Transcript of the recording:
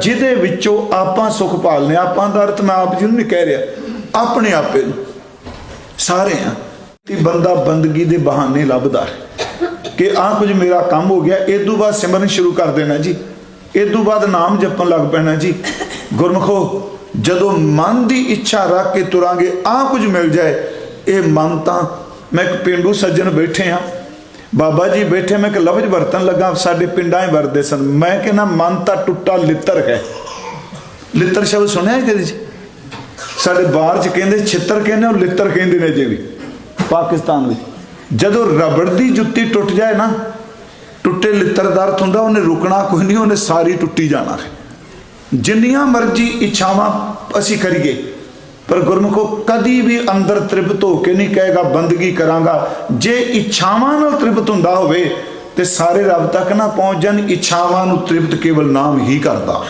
ਜਿਹਦੇ ਵਿੱਚੋਂ ਆਪਾਂ ਸੁਖ ਪਾਲਨੇ ਆਪਾਂ ਦਾ ਅਰਥ ਮੈਂ ਆਪ ਜੀ ਨੂੰ ਨਹੀਂ ਕਹਿ ਰਿਹਾ, ਆਪਣੇ ਆਪੇ ਨੂੰ। ਸਾਰੇ ਆ। ਤੇ ਬੰਦਾ ਬੰਦਗੀ ਦੇ ਬਹਾਨੇ ਲੱਭਦਾ ਕਿ ਆਹ ਕੁਝ ਮੇਰਾ ਕੰਮ ਹੋ ਗਿਆ, ਇਹ ਤੋਂ ਬਾਅਦ ਸਿਮਰਨ ਸ਼ੁਰੂ ਕਰ ਦੇਣਾ ਜੀ। ਇਹ ਤੋਂ ਬਾਅਦ ਨਾਮ ਜਪਣ ਲੱਗ ਪੈਣਾ ਜੀ। ਗੁਰਮਖੋ, ਜਦੋਂ ਮਨ ਦੀ ਇੱਛਾ ਰੱਖ ਕੇ ਤੁਰਾਂਗੇ ਆਹ ਕੁਝ ਮਿਲ ਜਾਏ, ਇਹ ਮਨ ਤਾਂ ਮੈਂ ਇੱਕ ਪਿੰਡੂ ਸੱਜਣ ਬੈਠੇ ਆ ਬਾਬਾ ਜੀ ਬੈਠੇ ਮੈਂ ਕਿ ਲਫ਼ਜ਼ ਵਰਤਨ ਲੱਗਾ, ਸਾਡੇ ਪਿੰਡਾਂ 'ਚ ਵਰਦੇ ਸਨ। ਮੈਂ ਕਹਿੰਦਾ ਮਨ ਤਾਂ ਟੁੱਟਾ ਲਿੱਤਰ ਹੈ। ਲਿੱਤਰ ਸ਼ਬਦ ਸੁਣਿਆ ਕਦੇ? ਜੀ ਸਾਡੇ ਬਾਹਰ ਚ ਕਹਿੰਦੇ ਛਿੱਤਰ ਕਹਿੰਦੇ, ਉਹ ਲਿੱਤਰ ਕਹਿੰਦੇ ਨੇ ਜੇ ਵੀ, ਪਾਕਿਸਤਾਨ ਵਿੱਚ। ਜਦੋਂ ਰਬੜ ਦੀ ਜੁੱਤੀ ਟੁੱਟ ਜਾਏ ਨਾ, ਟੁੱਟੇ ਲਿੱਤਰ ਦਾ ਅਰਥ ਹੁੰਦਾ, ਉਹਨੇ ਰੁਕਣਾ ਕੋਈ ਨਹੀਂ, ਉਹਨੇ ਸਾਰੀ ਟੁੱਟੀ ਜਾਣਾ ਜਿੰਨੀਆਂ ਮਰਜ਼ੀ ਇੱਛਾਵਾਂ ਅਸੀਂ ਕਰੀਏ ਪਰ ਗੁਰਮੁਖੋ ਕਦੀ ਵੀ ਅੰਦਰ ਤ੍ਰਿਪਤ ਹੋ ਕੇ ਨਹੀਂ ਕਹੇਗਾ, ਬੰਦਗੀ ਕਰਾਂਗਾ। ਜੇ ਇੱਛਾਵਾਂ ਨਾਲ ਤ੍ਰਿਪਤ ਹੁੰਦਾ ਹੋਵੇ, ਤੇ ਸਾਰੇ ਰੱਬ ਤੱਕ ਨਾ ਪਹੁੰਚ ਜਾਣ, ਇੱਛਾਵਾਂ ਨੂੰ ਤ੍ਰਿਪਤ ਕੇਵਲ ਨਾਮ ਹੀ ਕਰਦਾ।